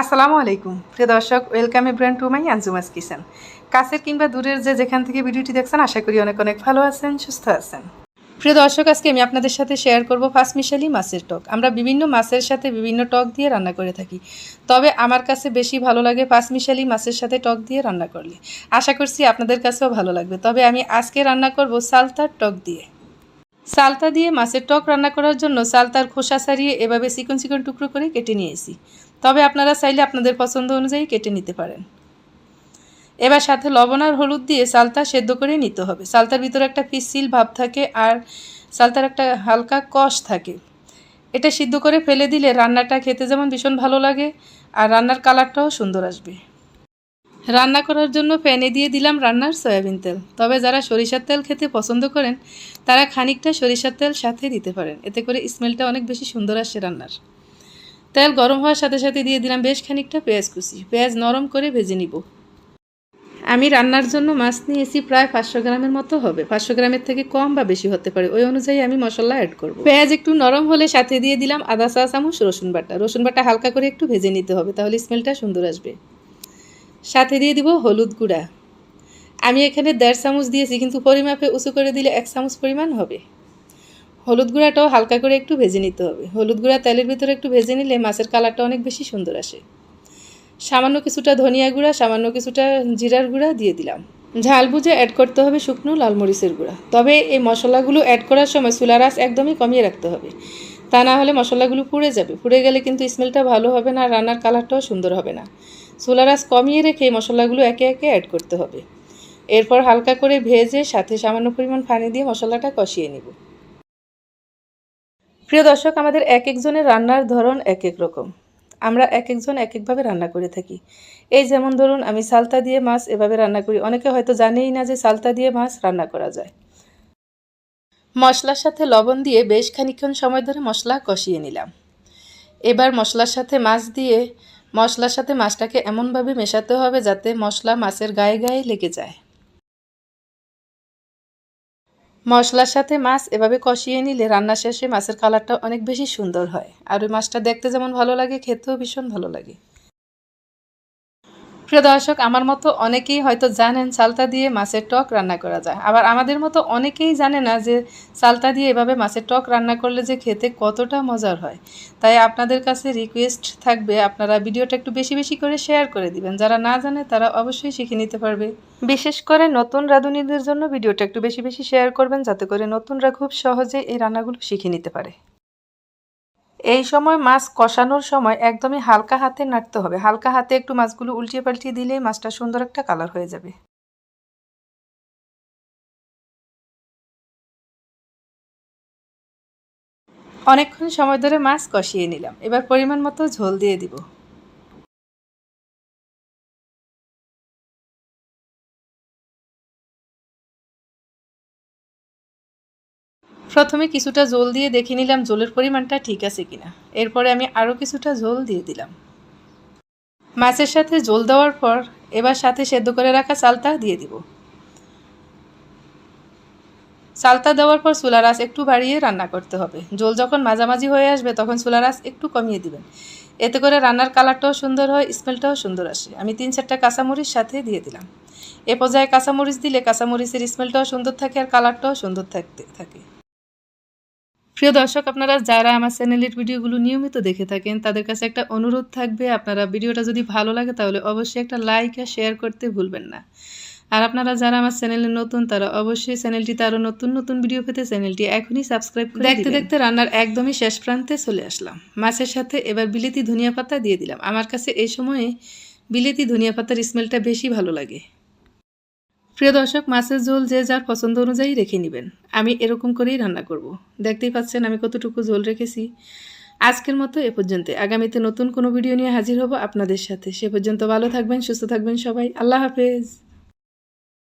আসসালামু আলাইকুম। প্রিয় দর্শক welcome everyone to my Anjuma's kitchen কাছের কিংবা দূরের যে যেখান থেকে ভিডিওটি দেখছেন, আশা করি অনেক অনেক ভালো আছেন, সুস্থ আছেন। প্রিয় দর্শক, আজকে আমি আপনাদের সাথে শেয়ার করব ফার্স্ট মিশালি মাছের টক। আমরা বিভিন্ন মাছের সাথে বিভিন্ন টক দিয়ে রান্না করে থাকি। তবে আমার কাছে বেশি ভালো লাগে ফার্স্ট মিশালি মাছের সাথে টক দিয়ে রান্না করলে। আশা করছি আপনাদের কাছেও ভালো লাগবে। তবে আমি আজকে রান্না করব সালতার টক দিয়ে। সালতা দিয়ে মাছের টক রান্না করার জন্য সালতার খোসা ছাড়িয়ে এভাবে চিকন চিকন টুকরো করে কেটে নিয়েছি। তবে আপনারা চাইলে আপনাদের পছন্দ অনুযায়ী কেটে নিতে পারেন। এবার সাথে লবণ আর হলুদ দিয়ে সালতা সেদ্ধ করে নিতে হবে। সালতার ভিতরে একটা পিসিল ভাব থাকে আর সালতার একটা হালকা কষ থাকে। এটা সিদ্ধ করে ফেলে দিলে রান্নাটা খেতে যেমন ভীষণ ভালো লাগে আর রান্নার কালারটাও সুন্দর আসবে। রান্না করার জন্য প্যানে দিয়ে দিলাম রান্নার সয়াবিন তেল। তবে যারা সরিষার তেল খেতে পছন্দ করেন, তারা খানিকটা সরিষার তেল সাথে দিতে পারেন। এতে করে স্মেলটা অনেক বেশি সুন্দর আসে রান্নার। তেল গরম হওয়ার সাথে সাথে দিয়ে দিলাম বেশ খানিকটা পেঁয়াজ কুচি। পেঁয়াজ নরম করে ভেজে নিব। আমি রান্নার জন্য মাছ নিয়েছি প্রায় পাঁচশো গ্রামের মতো হবে। পাঁচশো গ্রামের থেকে কম বা বেশি হতে পারে। ওই অনুযায়ী আমি মশলা অ্যাড করব। পেঁয়াজ একটু নরম হলে সাথে দিয়ে দিলাম আদা, চা, চামচ, রসুন বাটা। রসুন বাটা হালকা করে একটু ভেজে নিতে হবে, তাহলে স্মেলটা সুন্দর আসবে। সাথে দিয়ে দিব হলুদ গুঁড়া। আমি এখানে দেড় চামচ দিয়েছি, কিন্তু পরিমাপে উঁচু করে দিলে এক চামচ পরিমাণ হবে। হলুদ গুঁড়াটাও হালকা করে একটু ভেজে নিতে হবে। হলুদ গুঁড়া তেলের ভিতরে একটু ভেজে নিলে মাছের কালারটা অনেক বেশি সুন্দর আসে। সামান্য কিছুটা ধনিয়া গুঁড়া, সামান্য কিছুটা জিরার গুঁড়া দিয়ে দিলাম। ঝাল বুঝে অ্যাড করতে হবে শুকনো লাল মরিচের গুঁড়া। তবে এই মশলাগুলো অ্যাড করার সময় চুলার আঁচ একদমই কমিয়ে রাখতে হবে। তা না হলে মশলাগুলো পুড়ে যাবে। পুড়ে গেলে কিন্তু স্মেলটা ভালো হবে না, রান্নার কালারটাও সুন্দর হবে না। চুলার আঁচ কমিয়ে রেখে মশলাগুলো একে একে অ্যাড করতে হবে। এরপর হালকা করে ভেজে সাথে সামান্য পরিমাণ পানি দিয়ে মশলাটা কষিয়ে নেব। প্রিয় দর্শক, আমাদের এক একজনের রান্নার ধরন এক এক রকম। আমরা এক একজন এক একভাবে রান্না করে থাকি। এই যেমন ধরুন, আমি সালতা দিয়ে মাছ এভাবে রান্না করি। অনেকে হয়তো জানেই না যে সালতা দিয়ে মাছ রান্না করা যায়। মশলার সাথে লবণ দিয়ে বেশ খানিকক্ষণ সময় ধরে মশলা কষিয়ে নিলাম। এবার মশলার সাথে মাছ দিয়ে, মশলার সাথে মাছটাকে এমনভাবে মেশাতে হবে যাতে মশলা মাছের গায়ে গায়ে লেগে যায়। মশলার সাথে মাছ এভাবে কষিয়ে নিলে রান্না শেষে মাছের কালারটা অনেক বেশি সুন্দর হয়। আর ওই মাছটা দেখতে যেমন ভালো লাগে, খেতেও ভীষণ ভালো লাগে। প্রিয় দর্শক, আমার মতো অনেকেই হয়তো জানেন চালতা দিয়ে মাছের টক রান্না করা যায়। আবার আমাদের মতো অনেকেই জানে না যে চালতা দিয়ে এভাবে মাছের টক রান্না করলে যে খেতে কতটা মজার হয়। তাই আপনাদের কাছে রিকোয়েস্ট থাকবে, আপনারা ভিডিওটা একটু বেশি বেশি করে শেয়ার করে দিবেন। যারা না জানে, তারা অবশ্যই শিখে নিতে পারবে। বিশেষ করে নতুন রাঁধুনিদের জন্য ভিডিওটা একটু বেশি বেশি শেয়ার করবেন, যাতে করে নতুনরা খুব সহজে এই রান্নাগুলো শিখে নিতে পারে। এই সময় মাছ কষানোর সময় একদমই হালকা হাতে নাড়তে হবে। হালকা হাতে একটু মাছগুলো উল্টিয়ে পাল্টিয়ে দিলেই মাছটা সুন্দর একটা কালার হয়ে যাবে। অনেকক্ষণ সময় ধরে মাছ কষিয়ে নিলাম। এবার পরিমাণ মতো ঝোল দিয়ে দিব। প্রথমে কিছুটা জল দিয়ে দেখে নিলাম জলের পরিমাণটা ঠিক আছে কিনা। এরপরে আমি আরও কিছুটা ঝোল দিয়ে দিলাম। মাছের সাথে জল দেওয়ার পর এবার সাথে সেদ্ধ করে রাখা চালতা দিয়ে দিব। চালতা দেওয়ার পর চুলার একটু বাড়িয়ে রান্না করতে হবে। জল যখন মাঝামাঝি হয়ে আসবে তখন চুলার একটু কমিয়ে দিবেন। এতে করে রান্নার কালারটাও সুন্দর হয়, স্মেলটাও সুন্দর আসে। আমি তিন চারটা কাঁচামরিচ সাথে দিয়ে দিলাম। এ পর্যায়ে কাঁচামরিচ দিলে কাঁচামরিচের স্মেলটাও সুন্দর থাকে আর কালারটাও সুন্দর থাকতে থাকে। প্রিয় দর্শক আপনারা যারা আমার চ্যানেলের ভিডিওগুলো নিয়মিত দেখে থাকেন তাদের কাছে একটা অনুরোধ থাকবে। আপনারা ভিডিওটা যদি ভালো লাগে তাহলে অবশ্যই একটা লাইক আর শেয়ার করতে ভুলবেন না। আর আপনারা যারা আমার চ্যানেলে নতুন তারা অবশ্যই চ্যানেলটিতে আরও নতুন নতুন ভিডিও পেতে চ্যানেলটি এখনই সাবস্ক্রাইব করে দেখতে দেখতে রান্নার একদমই শেষ প্রান্তে চলে আসলাম। মাছের সাথে এবার বিলেতি ধনিয়া পাতা দিয়ে দিলাম। আমার কাছে এই সময়ে বিলেতি ধনিয়া পাতার স্মেলটা বেশি ভালো লাগে। প্রিয় দর্শক, মাছের ঝোল যে যার পছন্দ অনুযায়ী রেখে নেবেন। আমি এরকম করেই রান্না করব। দেখতেই পাচ্ছেন, আমি কতটুকু ঝোল রেখেছি। আজকের মতো এ পর্যন্ত। আগামীতে নতুন কোনো ভিডিও নিয়ে হাজির হব আপনাদের সাথে। সে পর্যন্ত ভালো থাকবেন, সুস্থ থাকবেন সবাই। আল্লাহ হাফেজ।